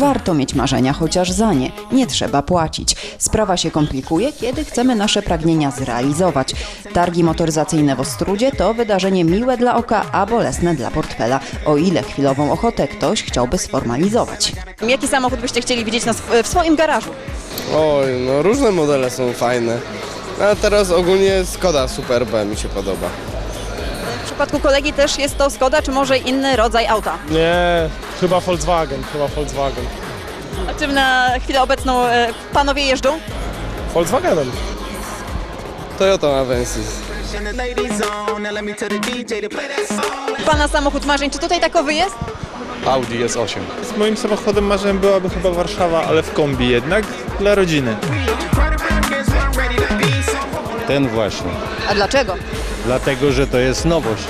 warto mieć marzenia chociaż za nie. Nie trzeba płacić. Sprawa się komplikuje, kiedy chcemy nasze pragnienia zrealizować. Targi motoryzacyjne w Ostrudzie to wydarzenie miłe dla oka, a bolesne dla portfela. O ile chwilową ochotę ktoś chciałby sformalizować. Jaki samochód byście chcieli widzieć na sw- w swoim garażu? Oj, no różne modele są fajne. A teraz ogólnie Skoda Super B mi się podoba. W przypadku kolegi też jest to Skoda, czy może inny rodzaj auta? Nie, chyba Volkswagen, chyba Volkswagen. A czym na chwilę obecną e, panowie jeżdżą? Volkswagenem. Toyota Avensis. Pana samochód marzeń, czy tutaj takowy jest? Audi S8. Z moim samochodem marzeniem byłaby chyba Warszawa, ale w kombi jednak, dla rodziny. Ten właśnie. A dlaczego? Dlatego, że to jest nowość.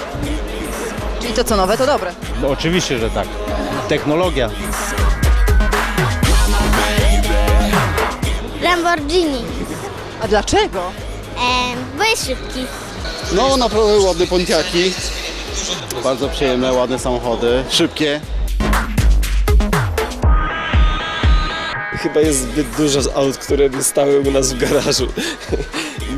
Czyli to co nowe, to dobre. No, oczywiście, że tak. Technologia. Lamborghini, A dlaczego? e, bo jest szybki. No naprawdę ładne Pontiaki. Bardzo przyjemne, ładne samochody, szybkie. Chyba jest zbyt dużo aut, które by stały u nas w garażu.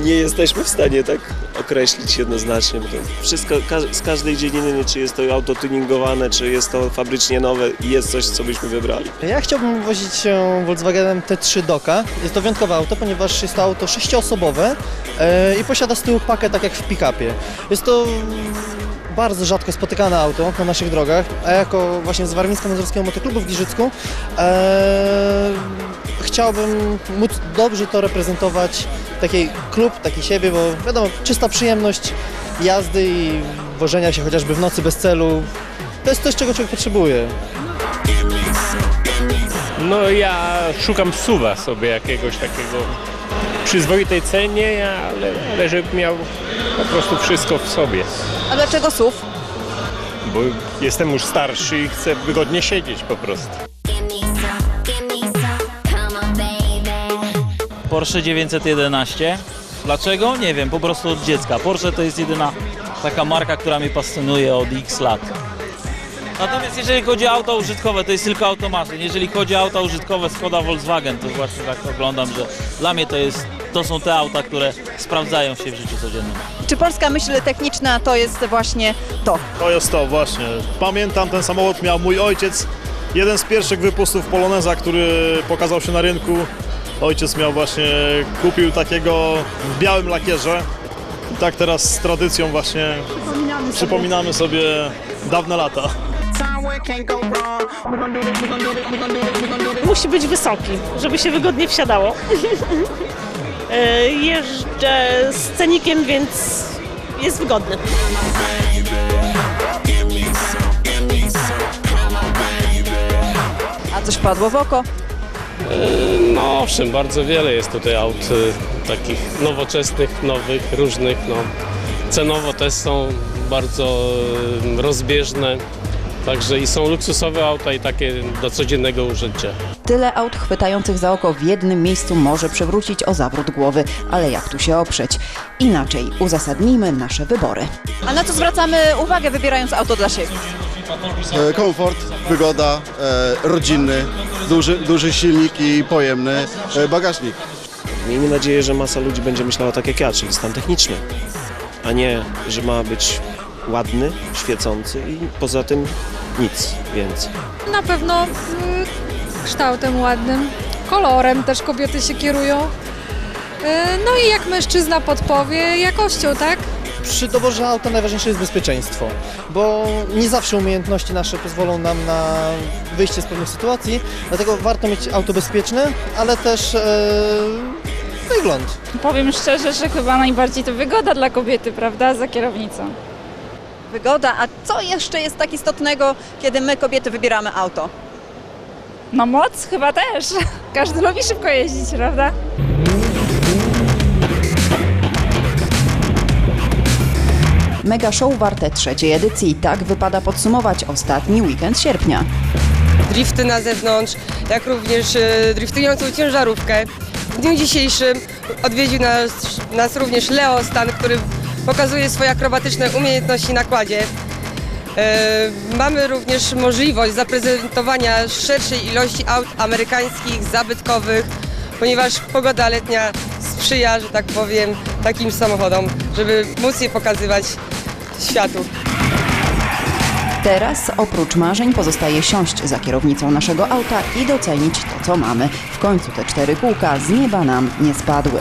Nie jesteśmy w stanie tak określić jednoznacznie, wszystko ka- z każdej dziedziny, czy jest to auto tuningowane, czy jest to fabrycznie nowe, jest coś, co byśmy wybrali. Ja chciałbym wozić się Volkswagenem T3 Doka. Jest to wyjątkowe auto, ponieważ jest to auto sześcioosobowe e, i posiada z tyłu pakę tak jak w pick-upie. Jest to bardzo rzadko spotykane auto na naszych drogach, a jako właśnie z Warmińsko-Mazurskiego Motoklubu w Giżycku e, chciałbym móc dobrze to reprezentować, taki klub, taki siebie, bo wiadomo, czysta przyjemność jazdy i wożenia się chociażby w nocy bez celu, to jest coś, czego człowiek potrzebuje. No ja szukam suwa sobie jakiegoś takiego przyzwoitej cenie, ale, ale żeby miał po prostu wszystko w sobie. A dlaczego SUV? Bo jestem już starszy i chcę wygodnie siedzieć po prostu. Porsche 911. Dlaczego? Nie wiem, po prostu od dziecka. Porsche to jest jedyna taka marka, która mnie pasjonuje od x lat. Natomiast jeżeli chodzi o auta użytkowe, to jest tylko automaty. Jeżeli chodzi o auta użytkowe Skoda Volkswagen, to właśnie tak oglądam, że dla mnie to, jest, to są te auta, które sprawdzają się w życiu codziennym. Czy polska myśl techniczna to jest właśnie to? To jest to właśnie. Pamiętam ten samochód miał mój ojciec. Jeden z pierwszych wypustów Poloneza, który pokazał się na rynku. Ojciec miał właśnie, kupił takiego w białym lakierze. I tak teraz z tradycją właśnie przypominamy sobie dawne lata. Musi być wysoki, żeby się wygodnie wsiadało. E, Jeżdżę z cenikiem, więc jest wygodny. A coś padło w oko? No owszem, bardzo wiele jest tutaj aut y, takich nowoczesnych, nowych, różnych. No. Cenowo też są bardzo y, rozbieżne. Także i są luksusowe auta i takie do codziennego użycia. Tyle aut chwytających za oko w jednym miejscu może przewrócić o zawrót głowy, ale jak tu się oprzeć? Inaczej, uzasadnijmy nasze wybory. A na co zwracamy uwagę wybierając auto dla siebie? E, komfort, wygoda, e, rodzinny, duży, duży silnik i pojemny e, bagażnik. Miejmy nadzieję, że masa ludzi będzie myślała tak jak ja, czyli stan techniczny, a nie, że ma być ładny, świecący i poza tym nic więcej. Na pewno kształtem ładnym, kolorem też kobiety się kierują. No i jak mężczyzna podpowie, jakością, tak? Przy doborze auta najważniejsze jest bezpieczeństwo, bo nie zawsze umiejętności nasze pozwolą nam na wyjście z pewnych sytuacji, dlatego warto mieć auto bezpieczne, ale też e, wygląd. Powiem szczerze, że chyba najbardziej to wygoda dla kobiety, prawda, za kierownicą. Wygoda, a co jeszcze jest tak istotnego, kiedy my kobiety wybieramy auto? No moc chyba też. Każdy lubi szybko jeździć, prawda? Mega Show warte trzeciej edycji. Tak wypada podsumować ostatni weekend sierpnia. drifty na zewnątrz, jak również e, driftującą ciężarówkę. W dniu dzisiejszym odwiedził nas, nas również Leo Stan, który pokazuje swoje akrobatyczne umiejętności na kładzie. E, Mamy również możliwość zaprezentowania szerszej ilości aut amerykańskich, zabytkowych, ponieważ pogoda letnia sprzyja, że tak powiem, takim samochodom, żeby móc je pokazywać światu. Teraz oprócz marzeń pozostaje siąść za kierownicą naszego auta i docenić to, co mamy. W końcu te cztery kółka z nieba nam nie spadły.